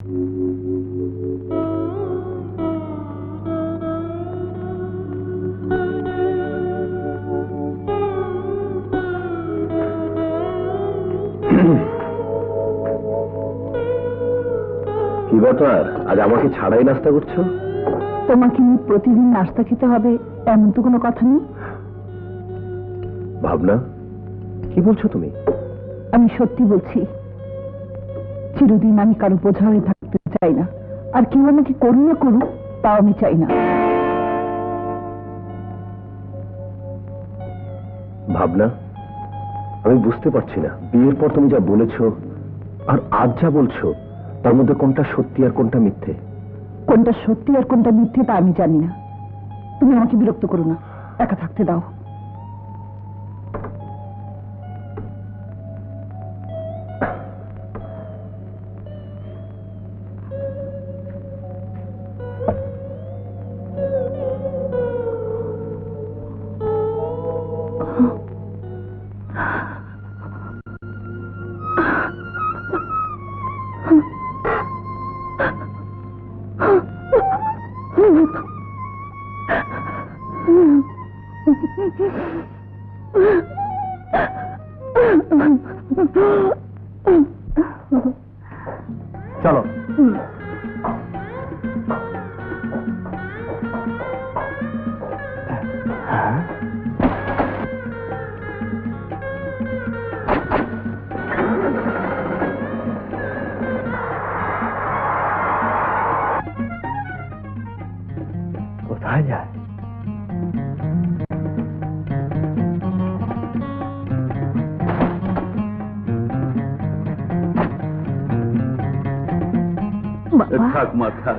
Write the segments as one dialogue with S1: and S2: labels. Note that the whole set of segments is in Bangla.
S1: কি ব্যাপার? আজ আমাকে ছাড়াই নাস্তা করছ?
S2: তোমাকে নিয়ে প্রতিদিন নাস্তা খেতে হবে এমন তো কোনো কথা নেই?
S1: ভাবনা? কি বলছো তুমি?
S2: আমি সত্যি বলছি চিরদিন আমি কারও বোঝা হয়ে থাকতে চাই না। আর কেউ আমাকে করুণা করুক তাও আমি চাই না।
S1: ভাবনা? আমি বুঝতে পারছি না। বিয়ের পর তুমি যা বলেছ আর আজ যা বলছো তার মধ্যে কোনটা সত্যি আর কোনটা মিথ্যে?
S2: কোনটা সত্যি আর কোনটা মিথ্যে তা আমি জানি না। তুমি আমাকে বিরক্ত করো না। একা থাকতে দাও।
S1: চলো কোথায় যায় থাক মা থাক।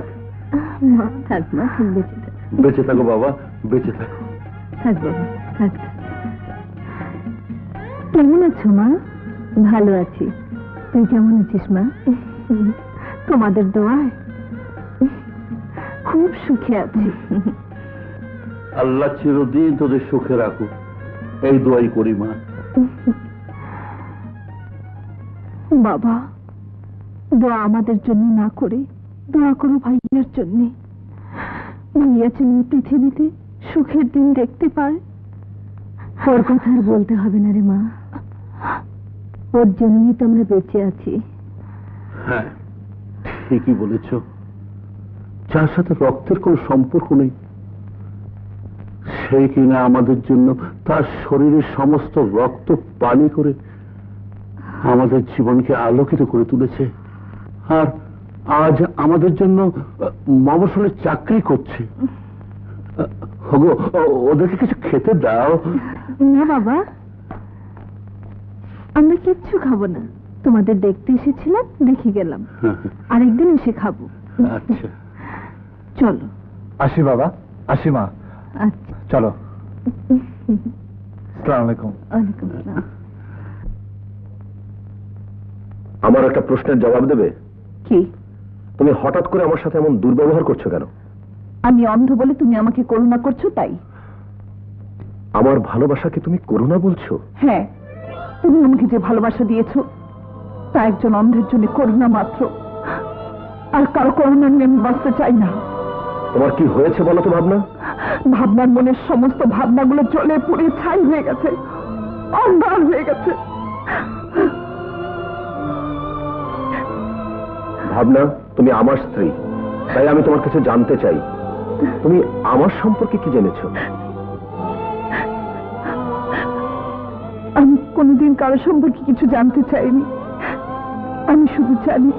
S2: মা থাক মা থাক বেঁচে থাক।
S1: বেঁচে থাকো বাবা বেঁচে থাকো।
S2: থাক বাবা থাক। কেমন আছো মা? ভালো আছি। তুই কেমন আছিস মা? তোমাদের দোয়ায় খুব সুখে আছি।
S1: আল্লাহ চিরদিন তোদের সুখে রাখুক। এই দোয়াই করি মা।
S2: বাবা দোয়া আমাদের জন্য না করে দোয়া করো ভাইয়ার জন্য। ভাইয়া যেন পৃথিবীতে সুখের দিন দেখতে পায় ওর কথা আর বলতে হবে না রে মা। ওর জন্যই তো আমরা বেঁচে আছি।
S1: হ্যাঁ ঠিকই বলেছ। যার সাথে রক্তের কোনো সম্পর্ক নেই সেই কিনা আমাদের জন্য তার শরীরের সমস্ত রক্ত পানি করে আমাদের জীবনকে আলোকিত করে তুলেছে। আর আজ আমাদের জন্য আহ, চাকরি করছে। হগো ওদেরকে কিছু খেতে দাও।
S2: না বাবা। আমরা কিচ্ছু খাব না। তোমাদের দেখতে এসেছিলাম দেখে গেলাম। আরেকদিন এসে খাব।
S1: আচ্ছা।
S2: চলো।
S3: আসি বাবা। আসি মা।
S2: আচ্ছা।
S3: চলো। আসসালামু আলাইকুম।
S1: আমার একটা প্রশ্নের জবাব দেবে?
S2: কি?
S1: তুমি হঠাৎ করে আমার সাথে এমন দুর্ব্যবহার করছ কেন?
S2: আমি অন্ধ বলে তুমি আমাকে করুণা করছ তাই।
S1: আমার ভালোবাসাকে তুমি করুণা বলছো?
S2: হ্যাঁ তুমি আমাকে যে ভালোবাসা দিয়েছ তা একজন অন্ধের জন্য করুণা মাত্র। আর কারও করুণা নিয়ে আমি বাঁচতে চাই না।
S1: তোমার কি হয়েছে বলো তো ভাবনা?
S2: ভাবনার মনের সমস্ত ভাবনাগুলো জলে পুড়ে ছাই হয়ে গেছে অন্ধার হয়ে গেছে।
S1: ভাবনা, তুমি আমার স্ত্রী। তাই আমি তোমার কাছে জানতে চাই। তুমি আমার সম্পর্কে কি জেনেছো?
S2: আমি কোনোদিন কারও সম্পর্কে কিছু জানতে চাইনি। আমি শুধু জানি,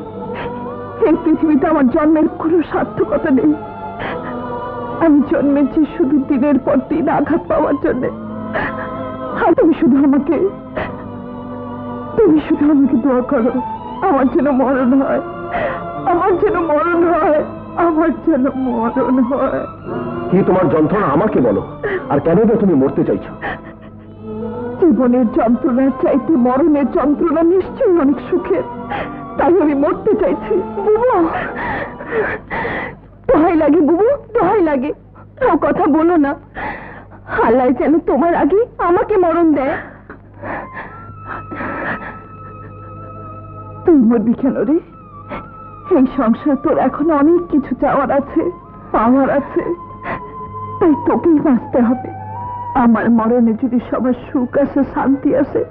S2: এই পৃথিবীতে আমার জন্মের কোনো সার্থকতা নেই। আমি জন্মেছি শুধু দিনের পর দিন আঘাত পাওয়ার জন্য। আর তুমি শুধু আমাকে, তুমি শুধু আমাকে দোয়া করো। আমার যেন মরণ হয়। আমার যেন মরণ হয় আমার যেন মরণ হয়।
S1: কি তোমার যন্ত্রণা আমাকে বলো? আর কেন বা তুমি মরতে চাইছো?
S2: জীবনের যন্ত্রণার চাইতে মরণের যন্ত্রণা নিশ্চয়ই অনেক সুখের। তাই আমি মরতে চাইছি। বুবু! দোহাই লাগে বুবু! দোহাই লাগে। ও কথা বলো না। আল্লাহ যেন তোমার আগে আমাকে মরণ দেয়। তুই মরবি কেন রে? এই সংসার তোর এখন অনেক কিছু চাওয়ার আছে, পাওয়ার আছে। তাই তোকেই বাঁচতে হবে। আমার মরণে যদি সবার সুখ আসে, শান্তি আসে,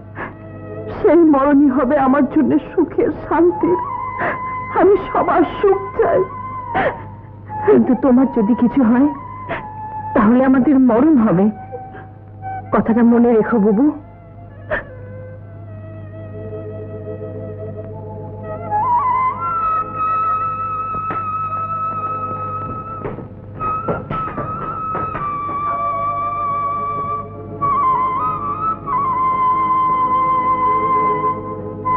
S2: সেই মরণই হবে আমার জন্য সুখের শান্তির আমি সবার সুখ চাই। কিন্তু তোমার যদি কিছু হয়, তাহলে আমাদের মরণ হবে। কথাটা মনে রেখো, বুবু।